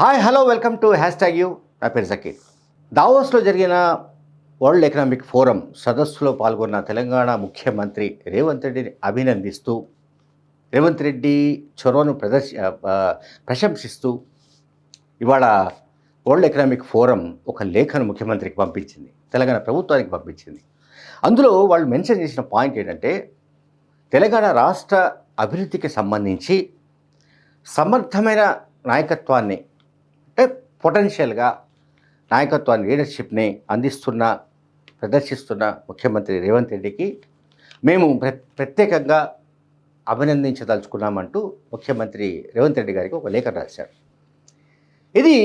Hi hello welcome to hashtag U. నా పేరు జకీర్. దావోస్లో జరిగిన వరల్డ్ ఎకనామిక్ ఫోరం సదస్సులో పాల్గొన్న తెలంగాణ ముఖ్యమంత్రి రేవంత్ రెడ్డిని అభినందిస్తూ రేవంత్ రెడ్డి చొరవను ప్రదర్శి ప్రశంసిస్తూ ఇవాళ వరల్డ్ ఎకనామిక్ ఫోరం ఒక లేఖను ముఖ్యమంత్రికి పంపించింది తెలంగాణ ప్రభుత్వానికి పంపించింది. అందులో వాళ్ళు మెన్షన్ చేసిన పాయింట్ ఏంటంటే తెలంగాణ రాష్ట్ర అభివృద్ధికి సంబంధించి సమర్థమైన నాయకత్వాన్ని పొటెన్షియల్గా నాయకత్వాన్ని లీడర్షిప్ని అందిస్తున్న ప్రదర్శిస్తున్న ముఖ్యమంత్రి రేవంత్ రెడ్డికి మేము ప్ర ప్రత్యేకంగా అభినందించదలుచుకున్నామంటూ ముఖ్యమంత్రి రేవంత్ రెడ్డి గారికి ఒక లేఖ రాశారు. ఇది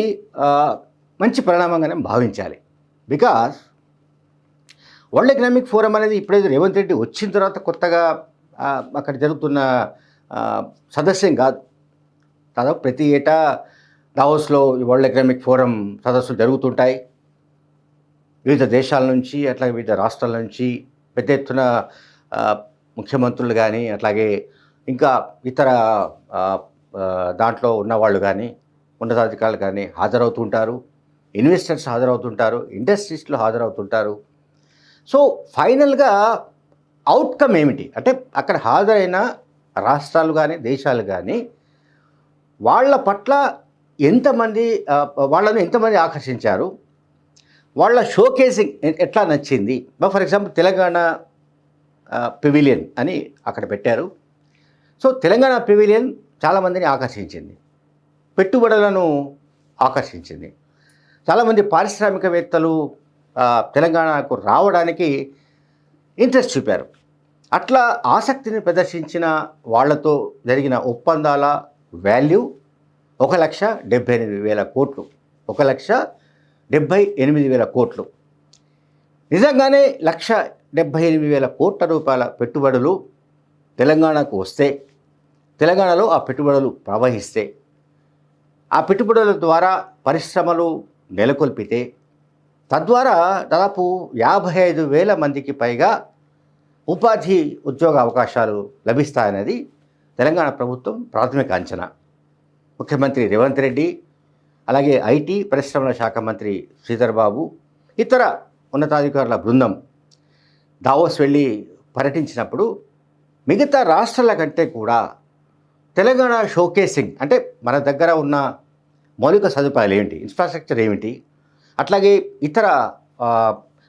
మంచి పరిణామంగానే భావించాలి. బికాస్ వరల్డ్ ఎకనామిక్ ఫోరం అనేది ఇప్పుడైతే రేవంత్ రెడ్డి వచ్చిన తర్వాత కొత్తగా అక్కడ జరుగుతున్న సదస్యం కాదు. దాదాపు ప్రతి ఏటా దావోస్లో ఈ వరల్డ్ ఎకనామిక్ ఫోరం సదస్సులు జరుగుతుంటాయి. వివిధ దేశాల నుంచి అట్లాగే వివిధ రాష్ట్రాల నుంచి పెద్ద ఎత్తున ముఖ్యమంత్రులు కానీ అట్లాగే ఇంకా ఇతర దాంట్లో ఉన్నవాళ్ళు కానీ ఉన్నతాధికారులు కానీ హాజరవుతుంటారు. ఇన్వెస్టర్స్ హాజరవుతుంటారు. ఇండస్ట్రీస్లో హాజరవుతుంటారు. సో ఫైనల్గా అవుట్కమ్ ఏమిటి? అంటే అక్కడ హాజరైన రాష్ట్రాలు కానీ దేశాలు కానీ వాళ్ళ పట్ల ఎంతమంది వాళ్ళను ఎంతమంది ఆకర్షించారు? వాళ్ళ షోకేసింగ్ ఎట్లా నచ్చింది? ఫర్ ఎగ్జాంపుల్ తెలంగాణ పెవిలియన్ అని అక్కడ పెట్టారు. సో తెలంగాణ పెవిలియన్ చాలామందిని ఆకర్షించింది. పెట్టుబడులను ఆకర్షించింది. చాలామంది పారిశ్రామికవేత్తలు తెలంగాణకు రావడానికి ఇంట్రెస్ట్ చూపారు. అట్లా ఆసక్తిని ప్రదర్శించిన వాళ్ళతో జరిగిన ఒప్పందాల వాల్యూ ఒక లక్ష డెబ్భై ఎనిమిది వేల కోట్లు. ఒక లక్ష డెబ్భై ఎనిమిది వేల కోట్లు. నిజంగానే లక్ష డెబ్భై ఎనిమిది వేల కోట్ల రూపాయల పెట్టుబడులు తెలంగాణకు వస్తే తెలంగాణలో ఆ పెట్టుబడులు ప్రవహిస్తే ఆ పెట్టుబడుల ద్వారా పరిశ్రమలు నెలకొల్పితే తద్వారా దాదాపు యాభై ఐదు వేల మందికి పైగా ఉపాధి ఉద్యోగ అవకాశాలు లభిస్తాయన్నది తెలంగాణ ప్రభుత్వం ప్రాథమిక అంచనా. ముఖ్యమంత్రి రేవంత్ రెడ్డి అలాగే ఐటీ పరిశ్రమల శాఖ మంత్రి శ్రీధర్ బాబు ఇతర ఉన్నతాధికారుల బృందం దావోస్ వెళ్ళి పర్యటించినప్పుడు మిగతా రాష్ట్రాల కంటే కూడా తెలంగాణ షోకేసింగ్ అంటే మన దగ్గర ఉన్న మౌలిక సదుపాయాలు ఏమిటి ఇన్ఫ్రాస్ట్రక్చర్ ఏమిటి అట్లాగే ఇతర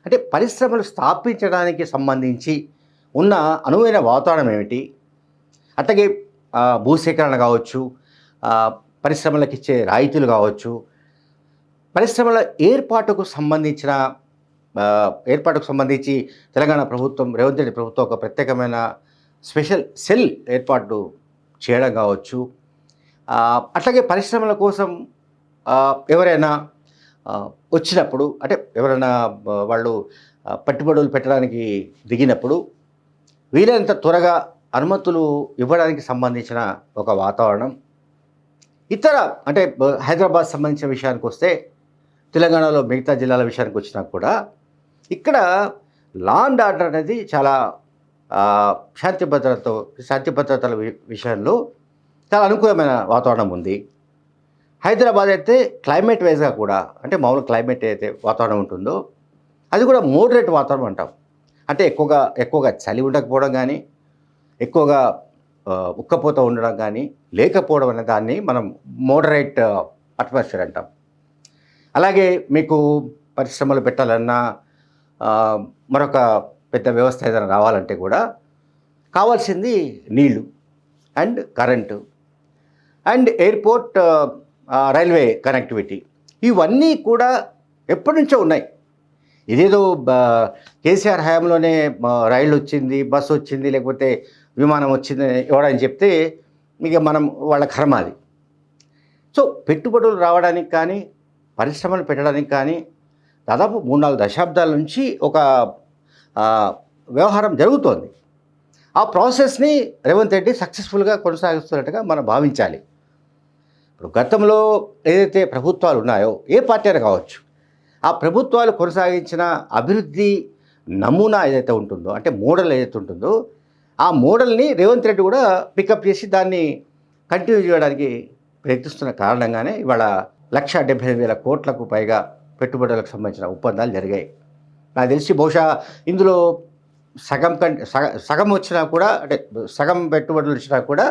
అంటే పరిశ్రమలు స్థాపించడానికి సంబంధించి ఉన్న అనువైన వాతావరణం ఏమిటి అట్లాగే భూసేకరణ కావచ్చు పరిశ్రమలకు ఇచ్చే రాయితీలు కావచ్చు. పరిశ్రమల ఏర్పాటుకు సంబంధించిన ఏర్పాటుకు సంబంధించి తెలంగాణ ప్రభుత్వం రేవంత్ రెడ్డి ప్రభుత్వం ఒక ప్రత్యేకమైన స్పెషల్ సెల్ ఏర్పాటు చేయడం కావచ్చు. అట్లాగే పరిశ్రమల కోసం ఎవరైనా వచ్చినప్పుడు అంటే ఎవరైనా వాళ్ళు పెట్టుబడులు పెట్టడానికి దిగినప్పుడు వీలైనంత త్వరగా అనుమతులు ఇవ్వడానికి సంబంధించిన ఒక వాతావరణం ఇతర అంటే హైదరాబాద్ సంబంధించిన విషయానికి వస్తే తెలంగాణలో మిగతా జిల్లాల విషయానికి వచ్చినా కూడా ఇక్కడ లా అండ్ ఆర్డర్ అనేది చాలా శాంతి భద్రత శాంతి భద్రతల వి- విషయంలో చాలా అనుకూలమైన వాతావరణం ఉంది. హైదరాబాద్ అయితే క్లైమేట్ వైజ్గా కూడా అంటే మామూలు క్లైమేట్ అయితే వాతావరణం ఉంటుందో అది కూడా మోడరేట్ వాతావరణం అంటాం. అంటే ఎక్కువగా ఎక్కువగా చలి ఉండకపోవడం కానీ ఎక్కువగా ఉక్కపోత ఉండడం కానీ లేకపోవడం అనే దాన్ని మనం మోడరేట్ అట్మాస్ఫియర్ అంటాం. అలాగే మీకు పరిశ్రమలు పెట్టాలన్నా మరొక పెద్ద వ్యవస్థ ఏదైనా రావాలంటే కూడా కావాల్సింది నీళ్ళు and current and airport railway connectivity ఇవన్నీ కూడా ఎప్పటి నుంచో ఉన్నాయి. ఇదేదో బ- కేసీఆర్ హయాంలోనే మ, రైలు వచ్చింది బస్సు వచ్చింది లేకపోతే విమానం వచ్చింది ఎవడని చెప్తే ఇక మనం వాళ్ళ కర్మ అది. సో పెట్టుబడులు రావడానికి కానీ పరిశ్రమలు పెట్టడానికి కానీ దాదాపు మూడు నాలుగు దశాబ్దాల నుంచి ఒక వ్యవహారం జరుగుతోంది. ఆ ప్రాసెస్ని రేవంత్ రెడ్డి సక్సెస్ఫుల్గా కొనసాగిస్తున్నట్టుగా మనం భావించాలి. ఇప్పుడు గతంలో ఏదైతే ప్రభుత్వాలు ఉన్నాయో ఏ పార్టీ అయినా కావచ్చు ఆ ప్రభుత్వాలు కొనసాగించిన అభివృద్ధి నమూనా ఏదైతే ఉంటుందో అంటే మోడల్ ఏదైతే ఉంటుందో ఆ మోడల్ని రేవంత్ రెడ్డి కూడా పికప్ చేసి దాన్ని కంటిన్యూ చేయడానికి ప్రయత్నిస్తున్న కారణంగానే ఇవాళ లక్ష డెబ్బై వేల కోట్లకు పైగా పెట్టుబడులకు సంబంధించిన ఒప్పందాలు జరిగాయి. నాకు తెలిసి బహుశా ఇందులో సగం కంటే సగ సగం వచ్చినా కూడా అంటే సగం పెట్టుబడులు వచ్చినా కూడా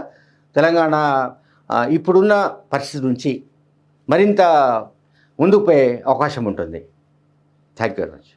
తెలంగాణ ఇప్పుడున్న పరిస్థితి నుంచి మరింత ముందుకు పోయే అవకాశం ఉంటుంది. Thank you very much